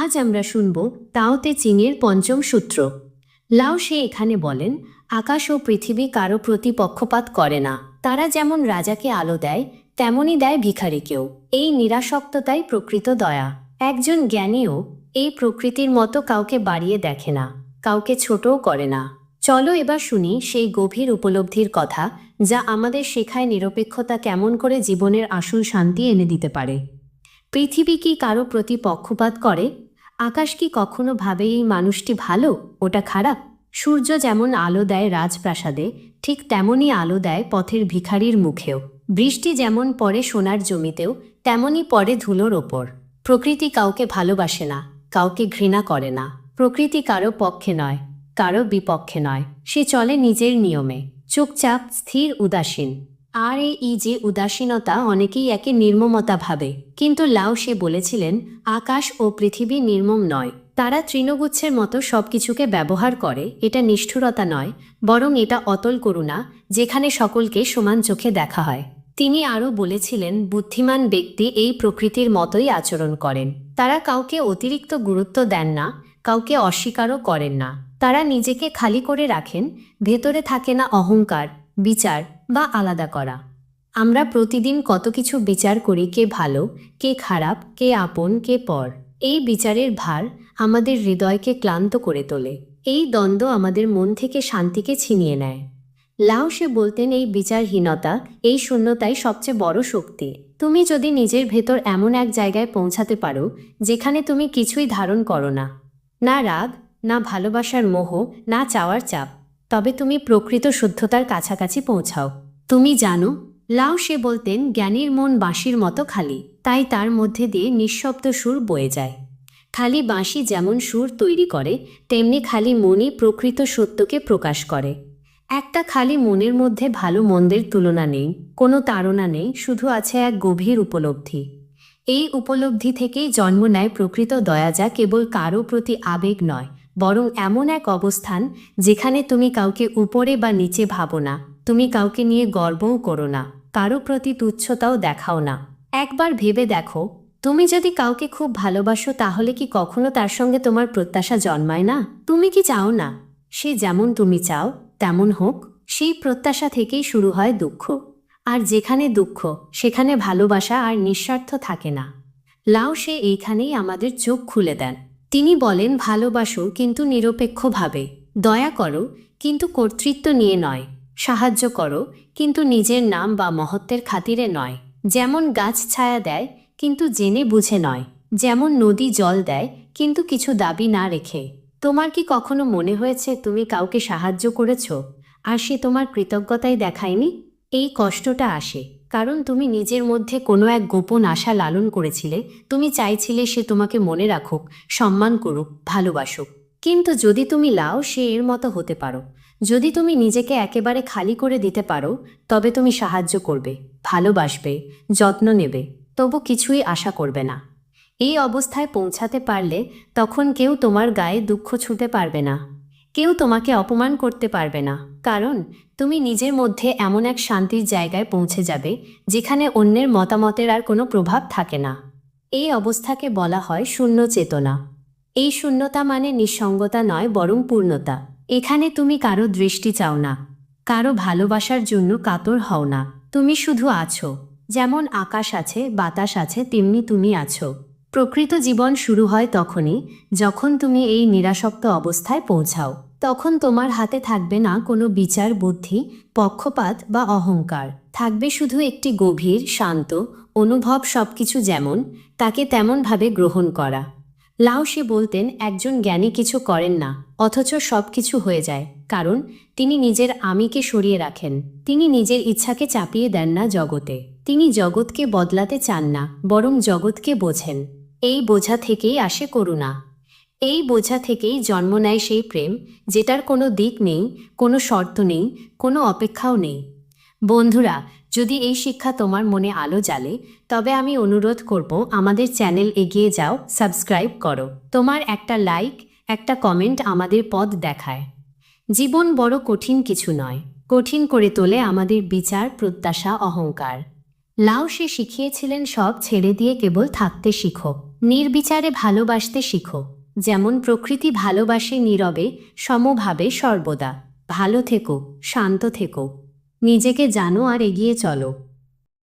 আজ আমরা শুনব তাওতে চিংয়ের পঞ্চম সূত্র। লাও সে এখানে বলেন, আকাশ ও পৃথিবী কারও প্রতি পক্ষপাত করে না। তারা যেমন রাজাকে আলো দেয়, তেমনই দেয় ভিখারিকেও। এই নিরাসক্ততাই প্রকৃত দয়া। একজন জ্ঞানীও এই প্রকৃতির মতো কাউকে বাড়িয়ে দেখে না, কাউকে ছোটও করে না। চলো এবার শুনি সেই গভীর উপলব্ধির কথা, যা আমাদের শেখায় নিরপেক্ষতা কেমন করে জীবনের আসল শান্তি এনে দিতে পারে। পৃথিবী কি কারও প্রতি পক্ষপাত করে? আকাশ কি কখনো ভাবে এই মানুষটি ভালো, ওটা খারাপ? সূর্য যেমন আলো দেয় রাজপ্রাসাদে, ঠিক তেমনই আলো দেয় পথের ভিখারির মুখেও। বৃষ্টি যেমন পড়ে সোনার জমিতেও, তেমনই পড়ে ধুলোর ওপর। প্রকৃতি কাউকে ভালোবাসে না, কাউকে ঘৃণা করে না। প্রকৃতি কারও পক্ষে নয়, কারও বিপক্ষে নয়। সে চলে নিজের নিয়মে। চুপচাপ, স্থির, উদাসীন। আর এই যে উদাসীনতা অনেকেই একে নির্মমতা ভাবে। কিন্তু লাও সে বলেছিলেন, আকাশ ও পৃথিবী নির্মম নয়। তারা তৃণগুচ্ছের মতো সবকিছুকে ব্যবহার করে, এটা নিষ্ঠুরতা নয়, বরং এটা অতল করুণা, যেখানে সকলকে সমান চোখে দেখা হয়। তিনি আরও বলেছিলেন, বুদ্ধিমান ব্যক্তি এই প্রকৃতির মতোই আচরণ করেন। তারা কাউকে অতিরিক্ত গুরুত্ব দেন না, কাউকে অস্বীকারও করেন না। তারা নিজেকে খালি করে রাখেন, ভেতরে থাকে না অহংকার, বিচার বা আলাদা করা। আমরা প্রতিদিন কত কিছু বিচার করি, কে ভালো, কে খারাপ, কে আপন, কে পর। এই বিচারের ভার আমাদের হৃদয়কে ক্লান্ত করে তোলে। এই দ্বন্দ্ব আমাদের মন থেকে শান্তিকে ছিনিয়ে নেয়। লাও সে বলতেন, এই বিচারহীনতা, এই শূন্যতাই সবচেয়ে বড় শক্তি। তুমি যদি নিজের ভেতর এমন এক জায়গায় পৌঁছাতে পারো, যেখানে তুমি কিছুই ধারণ করো না। না রাগ, না ভালোবাসার মোহ, না চাওয়ার চাপ। তবে তুমি প্রকৃত শুদ্ধতার কাছাকাছি পৌঁছাও। তুমি জানো, লাও সে বলতেন, জ্ঞানীর মন বাঁশির মতো খালি, তাই তার মধ্যে দিয়ে নিঃশব্দ সুর বয়ে যায়। খালি বাঁশি যেমন সুর তৈরি করে, তেমনি খালি মনই প্রকৃত সত্যকে প্রকাশ করে। একটা খালি মনের মধ্যে ভালো মন্দের তুলনা নেই, কোনো তাড়না নেই, শুধু আছে এক গভীর উপলব্ধি। এই উপলব্ধি থেকেই জন্ম নেয় প্রকৃত দয়া যা কেবল কারও প্রতি আবেগ নয় বরং এমন এক অবস্থান যেখানে তুমি কাউকে উপরে বা নিচে ভাবো না, তুমি কাউকে নিয়ে গর্বও করো না, কারও প্রতি তুচ্ছতাও দেখাও না। একবার ভেবে দেখো, তুমি যদি কাউকে খুব ভালোবাসো তাহলে কি কখনো তার সঙ্গে তোমার প্রত্যাশা জন্মায় না? তুমি কি চাও না? সে যেমন তুমি চাও, তেমন হোক, সেই প্রত্যাশা থেকেই শুরু হয় দুঃখ। আর যেখানে দুঃখ, সেখানে ভালোবাসা আর নিঃস্বার্থ থাকে না। লাও সে এইখানেই আমাদের চোখ খুলে দেন। তিনি বলেন, ভালোবাসো কিন্তু নিরপেক্ষভাবে। দয়া করো কিন্তু কর্তৃত্ব নিয়ে নয়। সাহায্য করো কিন্তু নিজের নাম বা মহত্বের খাতিরে নয়। যেমন গাছ ছায়া দেয় কিন্তু জেনে বুঝে নয়। যেমন নদী জল দেয় কিন্তু কিছু দাবি না রেখে। তোমার কি কখনো মনে হয়েছে তুমি কাউকে সাহায্য করেছ? আর সে তোমার কৃতজ্ঞতাই দেখায়নি? এই কষ্টটা আসে। কারণ তুমি নিজের মধ্যে কোনো এক গোপন আশা লালন করেছিলে। তুমি চাইছিলে সে তোমাকে মনে রাখুক, সম্মান করুক, ভালোবাসুক। কিন্তু যদি তুমি লাও, সে এর মতো হতে পারো। যদি তুমি নিজেকে একেবারে খালি করে দিতে পারো, তবে তুমি সাহায্য করবে, ভালোবাসবে, যত্ন নেবে, তবু কিছুই আশা করবে না। এই অবস্থায় পৌঁছাতে পারলে তখন কেউ তোমার গায়ে দুঃখ ছুঁতে পারবে না। কেউ তোমাকে অপমান করতে পারবে না। কারণ, তুমি নিজের মধ্যে এমন এক শান্তির জায়গায় পৌঁছে যাবে, যেখানে অন্যের মতামতের আর কোনো প্রভাব থাকে না। এই অবস্থাকে বলা হয় শূন্য চেতনা। এই শূন্যতা মানে নিঃসঙ্গতা নয়, বরং পূর্ণতা। এখানে তুমি কারও দৃষ্টি চাও না। কারও ভালোবাসার জন্য কাতর হও না। তুমি শুধু আছো। যেমন আকাশ আছে, বাতাস আছে, তেমনি তুমি আছো। প্রকৃত জীবন শুরু হয় তখনই, যখন তুমি এই নিরাসক্ত অবস্থায় পৌঁছাও। তখন তোমার হাতে থাকবে না কোনো বিচার বুদ্ধি, পক্ষপাত বা অহংকার। থাকবে শুধু একটি গভীর, শান্ত, অনুভব সবকিছু যেমন, তাকে তেমনভাবে গ্রহণ করা। লাও সে বলতেন, একজন জ্ঞানী কিছু করেন না, অথচ সব কিছু হয়ে যায়। কারণ, তিনি নিজের আমিকে সরিয়ে রাখেন। তিনি নিজের ইচ্ছাকে চাপিয়ে দেন না জগতে। তিনি জগৎকে বদলাতে চান না, বরং জগৎকে বোঝেন। এই বোঝা থেকেই আসে করুণা। এই বোঝা থেকেই জন্ম নেয় সেই প্রেম, যেটার কোনো দিক নেই, কোনো শর্ত নেই, কোনো অপেক্ষাও নেই। বন্ধুরা, যদি এই শিক্ষা তোমার মনে আলো জ্বালে, তবে আমি অনুরোধ করব আমাদের চ্যানেল এগিয়ে যাও, সাবস্ক্রাইব করো। তোমার একটা লাইক, একটা কমেন্ট আমাদের পথ দেখায়। জীবন বড় কঠিন কিছু নয়, কঠিন করে তোলে আমাদের বিচার, প্রত্যাশা, অহংকার। লাও সে শিখিয়েছিলেন সব ছেড়ে দিয়ে কেবল থাকতে শিখো। নির্বিচারে ভালোবাসতে শিখো। যেমন প্রকৃতি ভালোবাসে নীরবে, সমভাবে সর্বদা। ভালো থেকো, শান্ত থেকো। নিজেকে জানো আর এগিয়ে চলো।